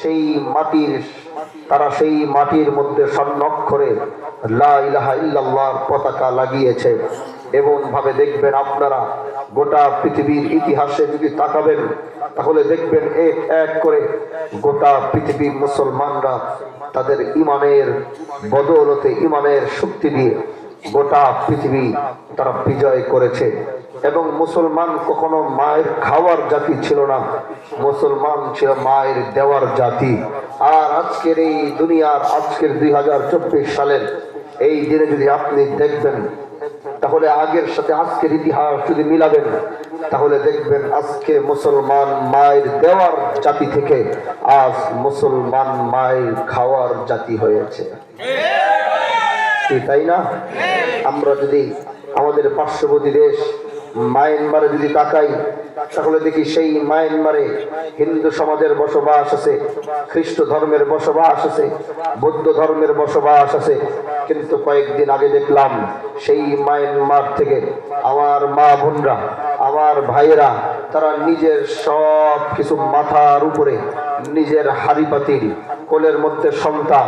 সেই মাটির, তারা সেই মাটির মধ্যে স্বর্ণক্ষরে লা ইলাহা ইল্লাল্লাহর পতাকা লাগিয়েছে। এমন ভাবে দেখবেন আপনারা গোটা পৃথিবীর ইতিহাসে যদি তাকাবেন, তাহলে দেখবেন এক এক করে গোটা পৃথিবীর মুসলমানরা তাদের ইমানের বদৌলতে ইমানের শক্তি দিয়ে গোটা পৃথিবী তারা বিজয় করেছে। এবং মুসলমান কখনো মায়ের খাওয়ার জাতি ছিল না। মুসলমান ছিল মায়ের দেওয়ার জাতি। আর আজকের এই দুনিয়ার, আজকের দুই হাজার চব্বিশ সালের এই দিনে যদি আপনি দেখবেন, তাহলে আগের সাথে আজকের ইতিহাস যদি মিলাবেন, তাহলে দেখবেন আজকে মুসলমান মায়ের দেওয়ার জাতি থেকে আজ মুসলমান মায়ের খাওয়ার জাতি হয়েছে। তাই না? আমরা যদি আমাদের পার্শ্ববর্তী দেশ মায়ানমারে যদি তাকাই সকলে দেখি সেই মায়ানমারে হিন্দু সমাজের বসবাস আছে, খ্রিস্ট ধর্মের বসবাস আছে, বৌদ্ধ ধর্মের বসবাস আছে। কিন্তু কয়েকদিন আগে দেখলাম সেই মায়ানমার থেকে আমার মা বোনরা, আমার ভাইয়েরা, তারা নিজের সব কিছু মাথার উপরে, নিজের হাড়ি পাতিল কোলের মধ্যে সন্তান।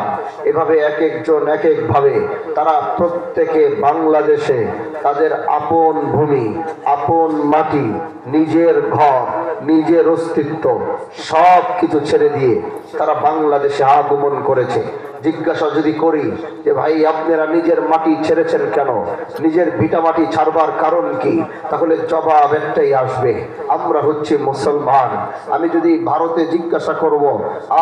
এভাবে এক একজন এক এক ভাবে তারা প্রত্যেকে বাংলাদেশে তাদের আপন ভূমি, আপন মাটি, নিজের ঘর, নিজের অস্তিত্ব সব কিছু ছেড়ে দিয়ে তারা বাংলাদেশে আগমন করেছে। জিজ্ঞাসা যদি করি যে ভাই, আপনারা নিজের মাটি ছেড়েছেন কেন? নিজের ভিটা মাটি ছাড়বার কারণ কি? তাহলে জবাব একটাই আসবে, আমরা হচ্ছে মুসলমান। আমি যদি ভারতে জিজ্ঞাসা করব,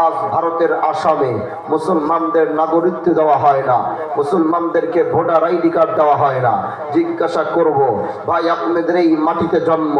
আজ ভারতের আসামে মুসলমানদের নাগরিকত্ব দেওয়া হয় না, মুসলমানদেরকে ভোটার আইডি কার্ড দেওয়া হয় না, জিজ্ঞাসা করব, ভাই, আপনাদের এই মাটিতে জন্ম,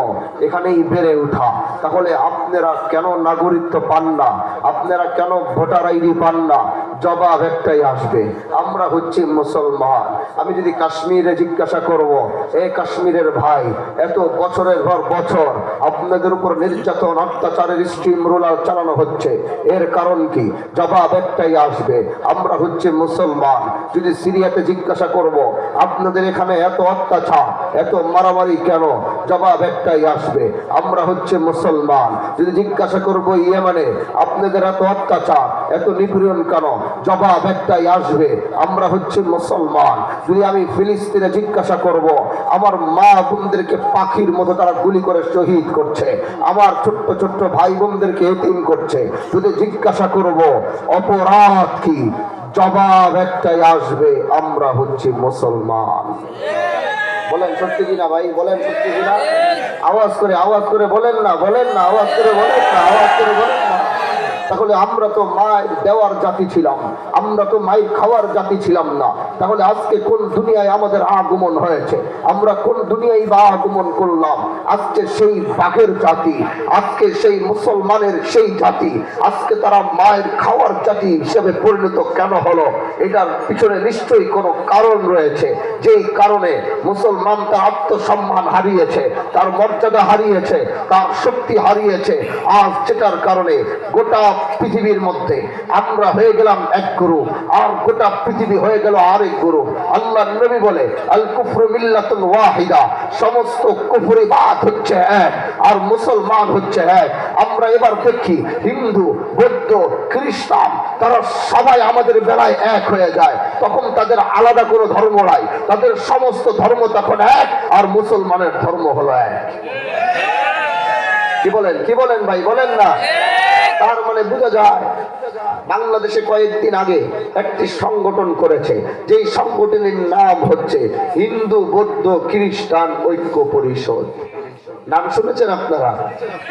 এখানেই বেড়ে ওঠা, তাহলে আপনারা কেন নাগরিকত্ব পান না? আপনারা কেন ভোটার আইডি পান না? জবাব একটাই আসবে। আমরা হচ্ছি মুসলমান। আমি যদি কাশ্মীরে জিজ্ঞাসা করব এই কাশ্মীরের ভাই, এত বছরের পর বছর আপনাদের উপর নির্যাতন, অত্যাচারের স্টিম রোলার চালানো হচ্ছে। এর কারণ কি? জবাব একটাই আসবে। আমরা হচ্ছে মুসলমান। যদি সিরিয়াতে জিজ্ঞাসা করব, আপনাদের এখানে এত অত্যাচার, এত মারামারি কেন? জবাব একটাই আসবে, আমরা হচ্ছে মুসলমান। যদি জিজ্ঞাসা করব ইয়েমানে, আপনাদের এত অত্যাচার, এত নিপীড়ন কেন? জবাব একটাই আসবে, আমরা হচ্ছে মুসলমান। যদি আমি ফিলিস্তিনে জিজ্ঞাসা করব, আমার মা বোনদেরকে পাখির মতো তারা গুলি করে শহীদ করছে, আমার ছোট্ট ছোট্ট ভাই বোনদেরকে এতিম করছে, যদি জিজ্ঞাসা করব, অপরাধ কি? জবাব একটাই আসবে, আমরা হচ্ছে মুসলমান। বলেন সত্যি কিনা ভাই, বলেন সত্যি কিনা? আওয়াজ করে আওয়াজ করে বলেন না বলেন না, আওয়াজ করে বলেন না, আওয়াজ করে বলেন না। তাহলে আমরা তো মায়ের দেওয়ার জাতি ছিলাম। আমরা তো মায়ের খাওয়ার জাতি ছিলাম না। তাহলে আজকে কোন দুনিয়ায় আমাদের আগমন হয়েছে? আমরা কোন দুনিয়ায় বা আগমন করলাম? আজকে সেই বাঘের জাতি, আজকে সেই মুসলমানের সেই জাতি, আজকে তারা মায়ের খাওয়ার জাতি হিসেবে পরিণত কেন হলো? এটার পিছনে নিশ্চয়ই কোনো কারণ রয়েছে। যেই কারণে মুসলমান তার আত্মসম্মান হারিয়েছে, তার মর্যাদা হারিয়েছে, তার শক্তি হারিয়েছে। আজ যেটার কারণে গোটা পৃথিবীর মধ্যে। আমরা হয়ে গেলাম এক গুরু, আর গোটা পৃথিবী হয়ে গেল আরেক গুরু। আল্লাহ নবী বলে, আল কুফরু ওয়াহিদা। সমস্ত কুফরি বাদ হচ্ছে এক, আর মুসলমান হচ্ছে এক। আমরা এবার দেখি, হিন্দু, বৌদ্ধ, খ্রিস্টান, তারা সবাই আমাদের বেলায় এক হয়ে যায়। তখন তাদের আলাদা কোনো ধর্ম নাই। তাদের সমস্ত ধর্ম তখন এক, আর মুসলমানের ধর্ম হলো এক। কি বলেন কি বলেন ভাই, বলেন না? তার মানে বোঝা যায়, বাংলাদেশে কয়েকদিন আগে একটি সংগঠন করেছে, যেই সংগঠনের নাম হচ্ছে হিন্দু, বৌদ্ধ, খ্রিস্টান ঐক্য পরিষদ। নাম শুনেছেন আপনারা?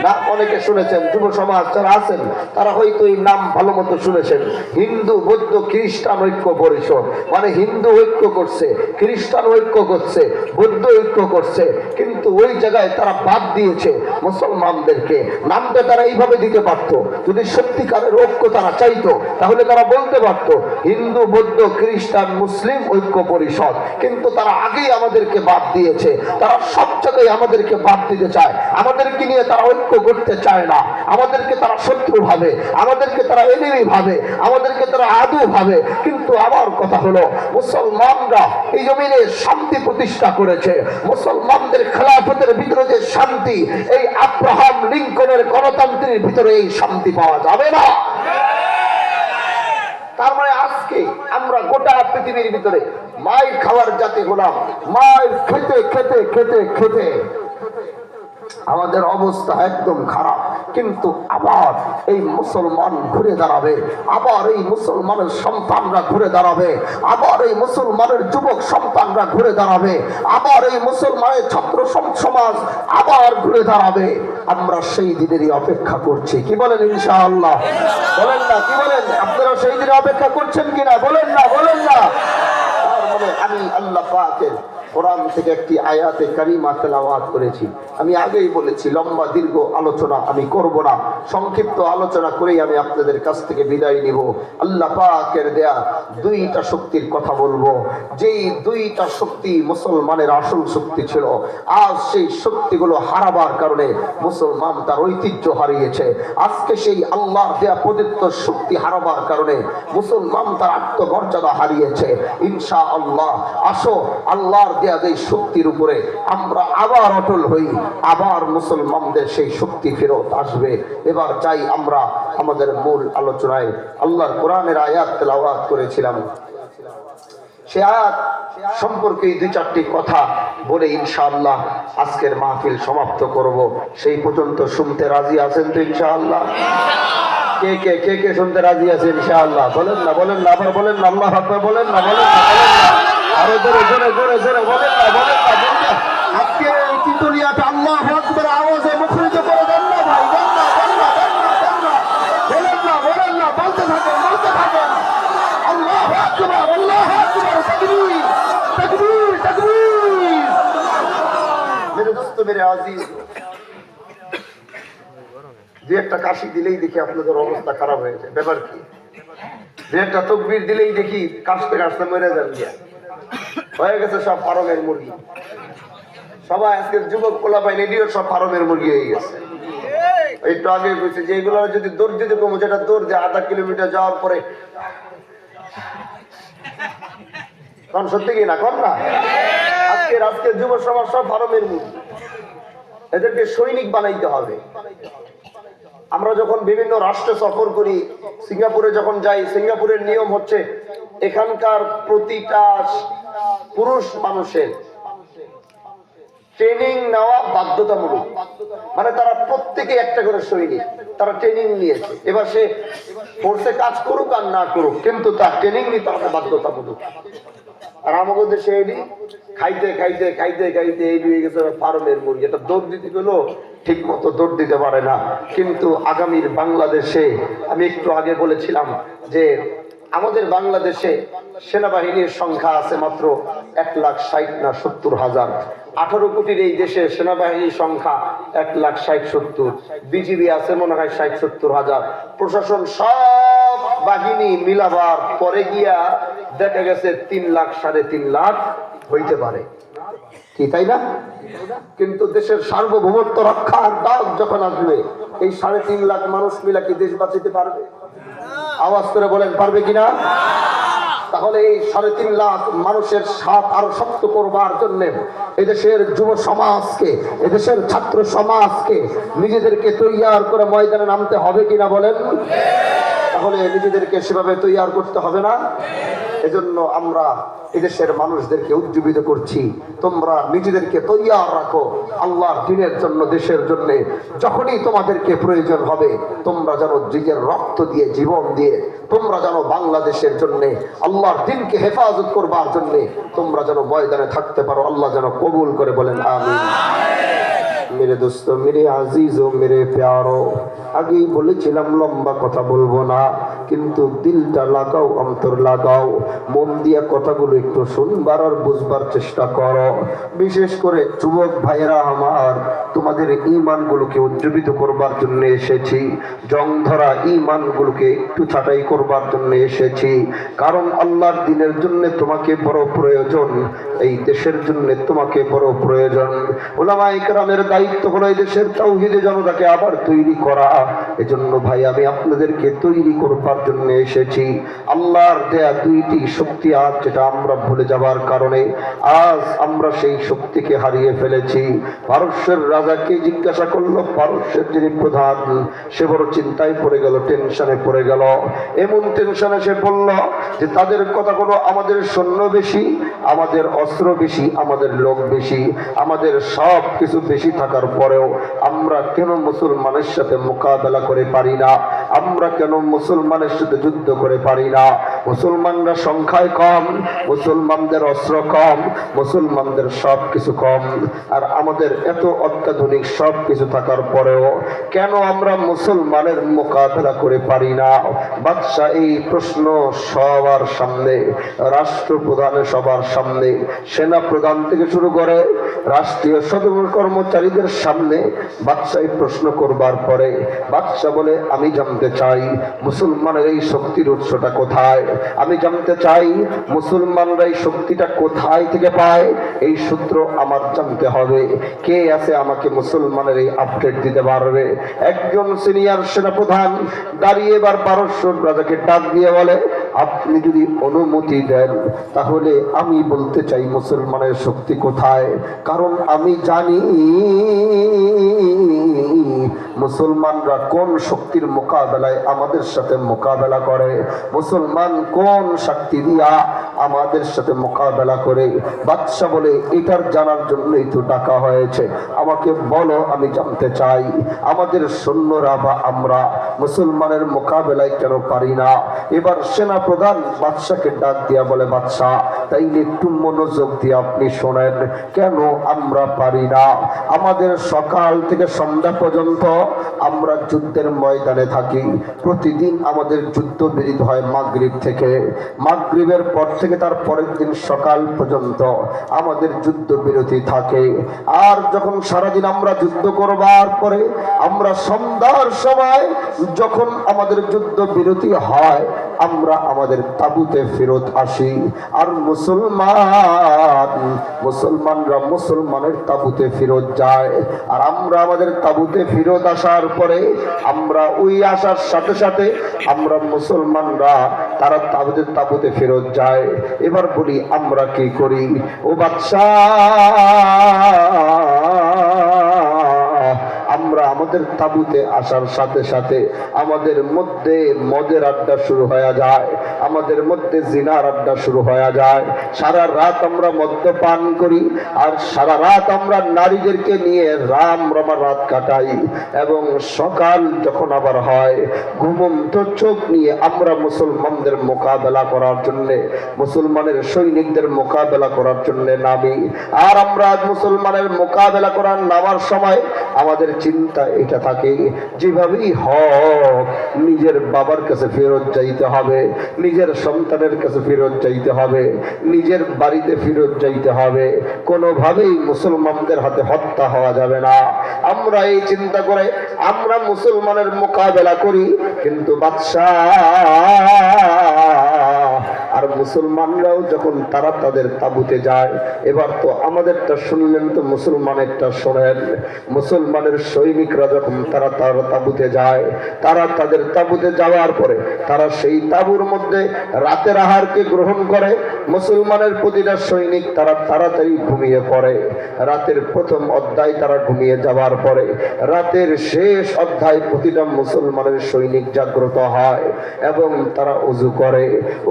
না, অনেকে শুনেছেন। যুব সমাজ যারা আছেন, তারা হয়তো এই নাম ভালো মতো শুনেছেন। হিন্দু, বৌদ্ধ, খ্রিস্টান ঐক্য পরিষদ। মানে হিন্দু ঐক্য করছে, খ্রিস্টান ঐক্য করছে, বৌদ্ধ ঐক্য করছে, কিন্তু ওই জায়গায় তারা বাদ দিয়েছে মুসলমানদেরকে। নামটা তারা এইভাবে দিতে পারতো। যদি সত্যিকারের ঐক্য তারা চাইতো, তাহলে তারা বলতে পারতো, হিন্দু, বৌদ্ধ, খ্রিস্টান, মুসলিম ঐক্য পরিষদ। কিন্তু তারা আগেই আমাদেরকে বাদ দিয়েছে। তারা সব জায়গায় আমাদেরকে বাদ দিতে চায়। আমাদেরকে নিয়ে তারা ঐক্য করতে চায় না। আমাদেরকে তারা শত্রু ভাবে, আমাদেরকে তারা ভাবে, আমাদেরকে তারা আদু ভাবে। কিন্তু আমার কথা হলো, মুসলমানরা এই জমিনে শান্তি প্রতিষ্ঠা করেছে। মুসলমানদের খেলাফতের ভিতরে যে শান্তি, এই আব্রাহাম লিঙ্কনের গণতন্ত্রের ভিতরে এই শান্তি পাওয়া যাবে না। তার মানে আজকে আমরা গোটা পৃথিবীর ভিতরে মায়ের খাওয়ার জাতি গোলাম মায়ের খেতে খেতে খেতে খেতে। আমাদের অবস্থা একদম খারাপ। কিন্তু আবার এই মুসলমান ঘুরে দাঁড়াবে, আবার এই মুসলমানের সন্তানরা ঘুরে দাঁড়াবে, আবার এই মুসলমানের যুবক সন্তানরা ঘুরে দাঁড়াবে, আবার এই মুসলমানের ছাত্র সমাজ আবার ঘুরে দাঁড়াবে। আমরা সেই দিনেরই অপেক্ষা করছি। কি বলেন ইনশাআল্লাহ? বলেন না, কি বলেন? আপনারা সেই দিনে অপেক্ষা করছেন কিনা? বলেন না বলেন না। মানে আমি আল্লাহ পাকের কোরআন থেকে একটি আয়াতে কারিমা তেলাওয়াত করেছি। আমি আগেই বলেছি, লম্বা, দীর্ঘ আলোচনা আমি করব না। সংক্ষিপ্ত আলোচনা করেই আমি আপনাদের কাছ থেকে বিদায় নিব। আল্লাহ পাকের দেয়া দুইটা শক্তির কথা বলব। যেই দুইটা শক্তি মুসলমানের আসল শক্তি ছিল, আজ সেই শক্তিগুলো হারাবার কারণে মুসলমান তার ঐতিহ্য হারিয়েছে। আজকে সেই আল্লাহর দেয়া প্রদত্ত শক্তি হারাবার কারণে মুসলমান তার আত্মমর্যাদা হারিয়েছে। ইনশা আল্লাহ আসো, আল্লাহর দেয়া যে শক্তির উপরে আমরা আবার অটল হই, আবার মুসলমানদের সেই শক্তি ফেরত আসবে। এবার চাই আমরা আমাদের মূল আলোচনায় আল্লাহর কোরআনের আয়াত তেলাওয়াত করেছিলাম। সে আয়াত সম্পর্কে দুই চারটি কথা বলে ইনশাআল্লাহ আজকের মাহফিল সমাপ্ত করব। সেই পর্যন্ত শুনতে রাজি আছেন তো ইনশাআল্লাহ? কে কে কে কে শুনতে রাজি আছে ইনশাআল্লাহ? বলেন না বলেন না, আবার বলেন না, আল্লাহ বলেন না বলেন না বলেন না। দু একটা কাশি দিলেই দেখি আপনাদের অবস্থা খারাপ হয়েছে ব্যাপার কি? দু একটা তকবির দিলেই দেখি কাশতে কাশতে মরে যান গিয়া। হয়ে গেছে সব ফারমের মুরগি। সবাই আজকে যুবক কোলা পাই রেডিও সব ফারমের মুরগি হয়ে গেছে। একটু আগে বলছে যে এগুলো যদি দৌড় দিতে কমো, যেটা দৌড় দেয় আধা কিলোমিটার যাওয়ার পরে। সত্যি কি না? না? আজকের আজকের যুব সমাজ সব মুরগি। এদেরকে সৈনিক বানাইতে হবে। আমরা যখন বিভিন্ন রাষ্ট্রে সফর করি, সিঙ্গাপুরে যখন যাই, সিঙ্গাপুরের নিয়ম হচ্ছে এখানকার প্রতিটা পুরুষ মানুষের ট্রেনিং নেওয়া বাধ্যতামূলক। মানে তারা প্রত্যেকে একটা করে সৈনিক, তারা ট্রেনিং নিয়েছে। এবার সে ফোর্সে কাজ করুক আর না করুক, কিন্তু তার ট্রেনিং নিতে হবে বাধ্যতামূলক। আর আমাদের দেশে এডি খাইতে খাইতে খাইতে খাইতে এই হয়ে গেছে ফার্মের মুরগি। এটা দৌড় দিতে গেলো ঠিক মতো দৌড় দিতে পারে না। কিন্তু আগামীর বাংলাদেশে, আমি একটু আগে বলেছিলাম যে আমাদের বাংলাদেশে সেনাবাহিনীর সংখ্যা আছে মাত্র এক লাখ ষাট না সত্তর হাজার। আঠারো কোটির এই দেশে সেনাবাহিনীর সংখ্যা এক লাখ ষাট সত্তর। বিজিবি আছে মনে হয় ষাট সত্তর হাজার। প্রশাসন সব বাহিনী মিলাবার পরে গিয়া দেখা গেছে তিন লাখ, সাড়ে তিন লাখ হইতে পারে। কি, তাই না? কিন্তু দেশের সার্বভৌমত্ব রক্ষার ডাক যখন আসবে, এই সাড়ে তিন লাখ মানুষ মিলা কি দেশ বাঁচাতে পারবে? আওয়াজ করে বলেন, পারবে কিনা? তাহলে এই সাড়ে তিন লাখ মানুষের সাপ আরও শক্ত করবার জন্য এদেশের যুব সমাজকে, এদেশের ছাত্র সমাজকে নিজেদেরকে তৈয়ার করে ময়দানে নামতে হবে কিনা বলেন? তাহলে নিজেদেরকে সেভাবে তৈয়ার করতে হবে না? এজন্য আমরা এদেশের মানুষদেরকে উজ্জীবিত করছি। তোমরা নিজেদেরকে তৈয়ার রাখো আল্লাহর দিনের জন্য, দেশের জন্য। যখনই তোমাদেরকে প্রয়োজন হবে, তোমরা যেন নিজের রক্ত দিয়ে, জীবন দিয়ে, তোমরা যেন বাংলাদেশের জন্য, আল্লাহর দিনকে হেফাজত করবার জন্য, তোমরা যেন ময়দানে থাকতে পারো। আল্লাহ যেন কবুল করে বলেন আমি মেরে দোস্ত, মেরে আজিজ ও মেরে প্যারো। আগেই বলেছিলাম, লম্বা কথা বলব না। কিন্তু দিলটা লাগাও, অন্তর লাগাও। মন দিয়া কথাগুলো একটু শুনবার আর বুঝবার চেষ্টা করো। বিশেষ করে যুবক ভাইয়েরা আমার, তোমাদের ইমানগুলোকে উজ্জীবিত করবার জন্য এসেছি। জং ধরা ইমানগুলোকে একটু ছাঁটাই করবার জন্য এসেছি। কারণ আল্লাহর দিনের জন্য তোমাকে বড় প্রয়োজন, এই দেশের জন্য তোমাকে বড় প্রয়োজন। ওলামা ইকরামের দায়িত্ব হলো এই দেশের তৌহিদে জনতাকে আবার তৈরি করা। এজন্য ভাই, আমি আপনাদেরকে তৈরি করবার জন্য এসেছি। আল্লাহর দেয়া দুইটি শক্তি আজ যেটা আমরা ভুলে যাবার কারণে, আজ আমরা সেই শক্তিকে হারিয়ে ফেলেছি। পারস্যের রাজাকে জিজ্ঞাসা করল? পারস্যের যিনি প্রধান, সে বড় চিন্তায় পড়ে গেল, টেনশনে পড়ে গেল। এমন টেনশনে সে বলল যে, তাদের কথাগুলো আমাদের সৈন্য বেশি, আমাদের অস্ত্র বেশি, আমাদের লোক বেশি, আমাদের সব কিছু বেশি থাকার পরেও আমরা কেন মুসলমানের সাথে মোকাবেলা করে পারি না? আমরা কেন মুসলমানের সাথে যুদ্ধ করে পারি না। মুসলমানরা সংখ্যায় কম, মুসলমানদের অস্ত্র কম, মুসলমানদের সব কিছু কম। আর আমাদের এত অত্যাধুনিক সব কিছু থাকার পরেও কেন আমরা মুসলমানের মোকাবেলা করে পারি না? বাদশাহ এই প্রশ্ন সবার সামনে, রাষ্ট্রপ্রধানের সবার সামনে সেনা প্রধান থেকে শুরু করে রাষ্ট্রীয় সদর কর্মচারীদের সামনে বাদশাহ প্রশ্ন করবার পরে বাদশাহ বলে, আমি জানতে চাই মুসলমানের এই শক্তির উৎসটা কোথায়? আমি জানতে চাই, মুসলমানরা এই শক্তিটা কোথায় থেকে পায়? এই সূত্র আমার জানতে হবে। কে আছে আমাকে মুসলমানের এই আপডেট দিতে পারবে? একজন সিনিয়র সেনাপ্রধান দাঁড়িয়ে এবার পারস্য রাজাকে ডাক দিয়ে বলে, আপনি যদি অনুমতি দেন, তাহলে আমি বলতে চাই মুসলমানের শক্তি কোথায়? কারণ আমি জানি মুসলমানরা কোন শক্তির মোকাবেলায় আমাদের সাথে মোকাবেলা করে? মুসলমান কোন শক্তি দিয়া আমাদের সাথে মোকাবেলা করে? বাদশা বলে, এটার জানার জন্যই তো ডাকা হয়েছে। আমাকে বলো, আমি জানতে চাই, আমাদের সৈন্যরা বা আমরা মুসলমানের মোকাবেলায় কেন পারি না? এবার সেনা প্রধান বাদশাকে ডাক দিয়া বলে বাদশাহ তাইলে একটু মনোযোগ দিয়ে আপনি শোনেন, কেন আমরা পারি না? আমাদের সকাল থেকে সন্ধ্যা পর্যন্ত আমরা যুদ্ধের ময়দানে থাকি। প্রতিদিন আমাদের যুদ্ধ বিরিত হয় মাগরীব থেকে। মাগরীবের পর থেকে তার পরের দিন সকাল পর্যন্ত আমাদের যুদ্ধ বিরতি থাকে। আর যখন সারাদিন আমরা যুদ্ধ করবার পরে, আমরা সন্ধ্যার সময় যখন আমাদের যুদ্ধ বিরতি হয় আমরা আমাদের তাবুতে ফেরত আসি। আর মুসলমান, মুসলমানরা মুসলমানের তাবুতে ফেরত যায়। আর আমরা আমাদের তাবুতে ফেরত আসার পরে আমরা ওই আসার সাথে সাথে আমরা মুসলমানরা তারা তাবুতে তাবুতে ফেরত যায়। এবার বলি, আমরা কি করি? ও বাচ্চা আমরা আমাদের তাবুতে আসার সাথে সাথে আমাদের মধ্যে মদের আড্ডা শুরু হয়ে যায়, আমাদের মধ্যে জিনার আড্ডা শুরু হয়ে যায়। সারা রাত আমরা মদ্যপান করি আর সারা রাত আমরা নারীদেরকে নিয়ে রাম রমা রাত কাটাই এবং সকাল যখন আবার হয়, ঘুমন্ত চোখ নিয়ে আমরা মুসলমানদের মোকাবেলা করার জন্যে, মুসলমানের সৈনিকদের মোকাবেলা করার জন্য নামি। আর আমরা মুসলমানের মোকাবেলা করার নামার সময় আমাদের চিন্তা এটা থাকে। যেভাবেই হোক, নিজের বাবার কাছে ফেরত যাইতে হবে, নিজের সন্তানের কাছে ফেরত যাইতে হবে, নিজের বাড়িতে ফেরত যাইতে হবে। কোনোভাবেই মুসলমানদের হাতে হত্যা হওয়া যাবে না। আমরা এই চিন্তা করে আমরা মুসলমানের মোকাবেলা করি, কিন্তু বাদশাহ আর মুসলমানরাও যখন তারা তাদের তাবুতে যায়, এবার তো আমাদেরটা শুনলেন তো মুসলমানেরটা শোনেন। মুসলমানের সৈনিকরা যখন তারা তার তাবুতে যায়, তারা তাদের তাবুতে যাওয়ার পরে তারা সেই তাবুর মধ্যে রাতের আহারকে গ্রহণ করে। মুসলমানের প্রতিটা সৈনিক তারা তাড়াতাড়ি ঘুমিয়ে পড়ে। রাতের প্রথম অধ্যায় তারা ঘুমিয়ে যাওয়ার পরে, রাতের শেষ অধ্যায় প্রতিটা মুসলমানের সৈনিক জাগ্রত হয় এবং তারা অজু করে।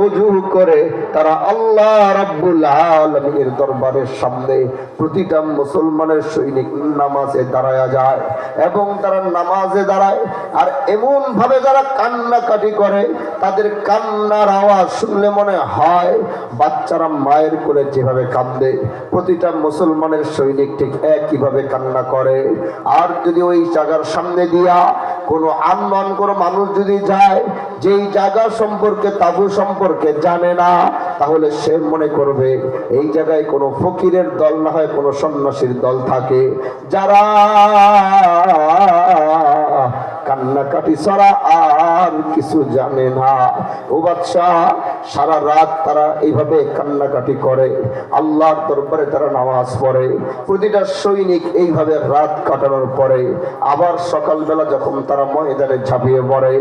অজু করে তারা আল্লাহ রাব্বুল আলমীর দরবারের সামনে প্রতিটা মুসলমানের সৈনিক নামাজে দাঁড়ায়া যায় এবং তারা নামাজে দাঁড়ায়। আর এমন ভাবে যারা কান্নাকাটি করে, তাদের কান্নার আওয়াজ শুনলে মনে হয় বাচ্চারা মায়ের কোলে যেভাবে কান্দে, প্রতিটা মুসলমানের সৈনিক ঠিক একইভাবে কান্না করে। আর যদি ওই জায়গার সামনে দিয়া কোনো আনমান কোনো মানুষ যদি যায়, যেই জায়গা সম্পর্কে তাবু সম্পর্কে জানে না, তাহলে সে মনে করবে এই জায়গায় কোনো ফকিরের দল না হয়, কোনো সন্ন্যাসীর দল থাকে। যারা কান্নাকাটি ছাড়া আর কিছু জানে না। ও বাদশাহ সারা রাত তারা এইভাবে কান্নাকাটি করে। আল্লাহর দরবারে তারা নামাজ পড়ে। প্রতিটা সৈনিক এইভাবে রাত কাটানোর পরে। আবার সকালবেলা যখন তারা ময়দানে ঝাঁপিয়ে পড়ে,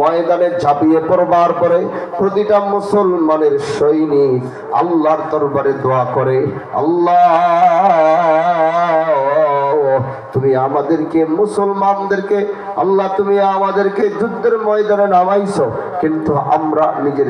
ময়দানে ঝাঁপিয়ে পড়বার পরে প্রতিটা মুসলমানের সৈনিক আল্লাহর দরবারে দোয়া করে, আল্লাহ তুমি আমাদেরকে মুসলমানদেরকে আল্লাহ তুমি আমাদেরকে যুদ্ধের ময়দানে নামাইছো। কিন্তু আমরা নিজের